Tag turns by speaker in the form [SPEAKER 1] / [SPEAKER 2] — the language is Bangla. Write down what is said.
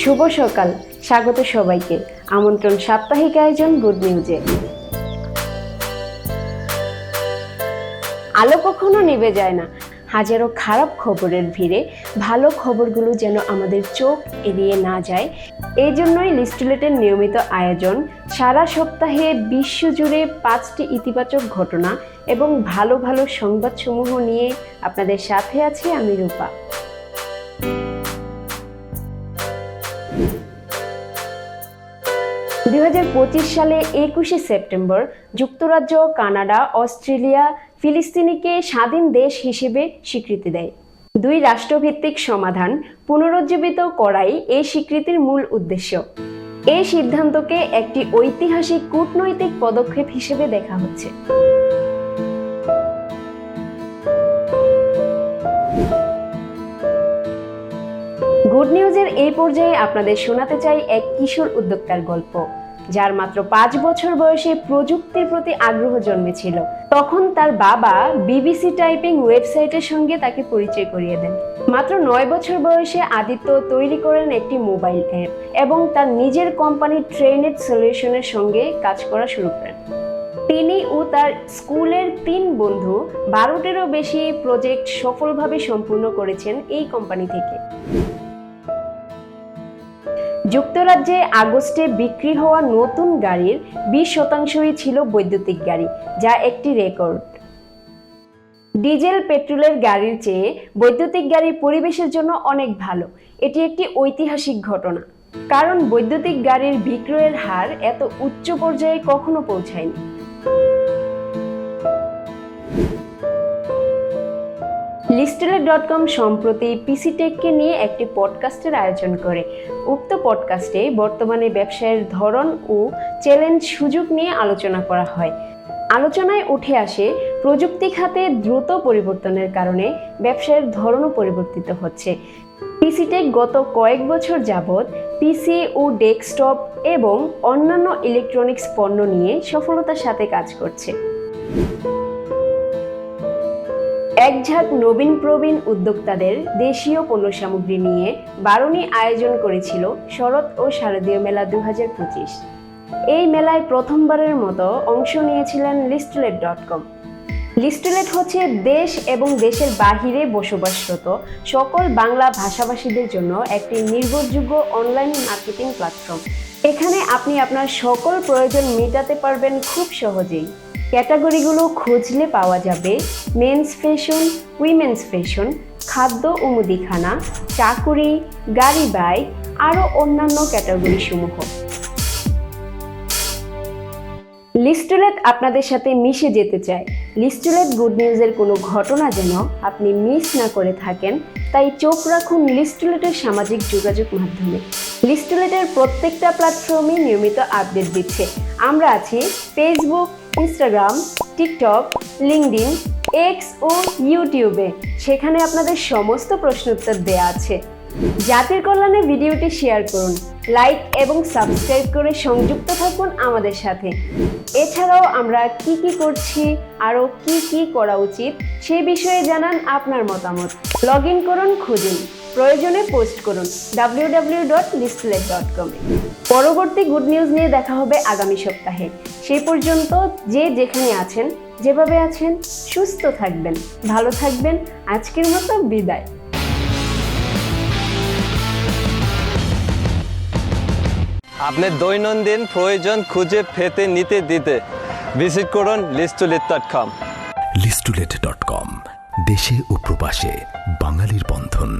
[SPEAKER 1] শুভ সকাল। স্বাগত সবাইকে। আমন্ত্রণ সাপ্তাহিক আয়োজন গুড নিউজে আলো কখনো নিভে যায় না। হাজারো খারাপ খবরের ভিড়ে ভালো খবরগুলো যেন আমাদের চোখ এড়িয়ে না যায়। এই জন্যই লিস্টুলেটের নিয়মিত আয়োজন সারা সপ্তাহে বিশ্বজুড়ে পাঁচটি ইতিবাচক ঘটনা এবং ভালো ভালো সংবাদসমূহ নিয়ে আপনাদের সাথে আছি আমি রূপা। দুই হাজার পঁচিশ সালে একুশে সেপ্টেম্বর যুক্তরাজ্য, কানাডা, অস্ট্রেলিয়া, ফিলিস্তিনিকে স্বাধীন দেশ হিসেবে স্বীকৃতি দেয়। দুই রাষ্ট্রভিত্তিক সমাধান পুনরুজ্জীবিত করাই এই স্বীকৃতির মূল উদ্দেশ্য। এই সিদ্ধান্তকে একটি ঐতিহাসিক কূটনৈতিক পদক্ষেপ হিসেবে দেখা হচ্ছে। গুড নিউজের এই পর্যায়ে আপনাদের শোনাতে চাই এক কিশোর উদ্যোক্তার গল্প। যার মাত্র পাঁচ বছর বয়সে প্রযুক্তির প্রতি আগ্রহ জন্মেছিল। তখন তার বাবা বিবিসি টাইপিং ওয়েবসাইটের সঙ্গে তাকে পরিচয় করিয়ে দেন। মাত্র নয় বছর বয়সে আদিত্য তৈরি করেন একটি মোবাইল অ্যাপ এবং তার নিজের কোম্পানি ট্রেনেট সলিউশনের সঙ্গে কাজ করা শুরু করেন। তিনি ও তার স্কুলের তিন বন্ধু বারোটিরও বেশি প্রজেক্ট সফলভাবে সম্পূর্ণ করেছেন এই কোম্পানি থেকে। যুক্তরাজ্যে আগস্টে বিক্রি হওয়া নতুন গাড়ির বিশ শতাংশই ছিল বৈদ্যুতিক গাড়ি, যা একটি রেকর্ড। ডিজেল, পেট্রোলের গাড়ির চেয়ে বৈদ্যুতিক গাড়ি পরিবেশের জন্য অনেক ভালো। এটি একটি ঐতিহাসিক ঘটনা। কারণ বৈদ্যুতিক গাড়ির বিক্রয়ের হার এত উচ্চ পর্যায়ে কখনো পৌঁছায়নি। লিস্টেলেট ডট কম সম্প্রতি পিসি টেককে নিয়ে একটি পডকাস্টের আয়োজন করে। উক্ত পডকাস্টে বর্তমানে ব্যবসায়ের ধরন ও চ্যালেঞ্জ সুযোগ নিয়ে আলোচনা করা হয়। আলোচনায় উঠে আসে, প্রযুক্তি খাতে দ্রুত পরিবর্তনের কারণে ব্যবসায়ের ধরনও পরিবর্তিত হচ্ছে। পিসিটেক গত কয়েক বছর যাবৎ পিসি ও ডেস্কটপ এবং অন্যান্য ইলেকট্রনিক্স পণ্য নিয়ে সফলতার সাথে কাজ করছে। এক ঝাঁক নবীন প্রবীণ উদ্যোক্তাদের দেশীয় পণ্য সামগ্রী নিয়ে বারণী আয়োজন করেছিল শরৎ ও শারদীয় মেলা দু হাজার পঁচিশ। এই মেলায় প্রথমবারের মতো অংশ নিয়েছিলেন লিস্টলেট ডট কম। লিস্টলেট হচ্ছে দেশ এবং দেশের বাহিরে বসবাসরত সকল বাংলা ভাষাভাষীদের জন্য একটি নির্ভরযোগ্য অনলাইন মার্কেটিং প্ল্যাটফর্ম এখানে আপনি আপনার সকল প্রয়োজন মেটাতে পারবেন খুব সহজেই। ক্যাটাগরিগুলো খুঁজলে পাওয়া যাবে মেন্স ফ্যাশন উইমেন্স ফ্যাশন খাদ্য ও মুদিখানা, চাকুরি, গাড়ি বাইক আরও অন্যান্য ক্যাটাগরি সমূহ লিস্টুলেট আপনাদের সাথে মিশে যেতে চায়। লিস্টুলেট গুড নিউজের কোনো ঘটনা যেন আপনি মিস না করে থাকেন, তাই চোখ রাখুন লিস্টুলেটের সামাজিক যোগাযোগ মাধ্যমে। লিস্টুলেটের প্রত্যেকটা প্ল্যাটফর্মে নিয়মিত আপডেট দিচ্ছে। আমরা আছি Facebook Instagram TikTok LinkedIn X ও ইউটিউবে সেখানে আপনাদের সমস্ত প্রশ্ন উত্তর দেওয়া আছে। জাতির কল্যাণে ভিডিওটি শেয়ার করুন, লাইক এবং সাবস্ক্রাইব করে সংযুক্ত থাকুন আমাদের সাথে। এছাড়াও আমরা কি কি করছি, আরও কি কি করা উচিত, সে বিষয়ে জানান আপনার মতামত। লগ ইন করুন, খুঁজুন। প্রয়োজনে পোস্ট করুন W W dot Listlet dot কমে পরবর্তী গুড নিউজ নিয়ে দেখা হবে আগামী সপ্তাহে। সেই পর্যন্ত যে যেখানে আছেন যেভাবে আছেন সুস্থ থাকবেন ভালো থাকবেন। আজকের মতো বিদায়।
[SPEAKER 2] আপনার দৈনন্দিন প্রয়োজন খুঁজে পেতে নিতে দিতে ভিজিট করুন লিস্টুলিট ডট কম
[SPEAKER 3] লিস্টুলেট ডট কম দেশে ও প্রবাসে বাঙালির বন্ধন।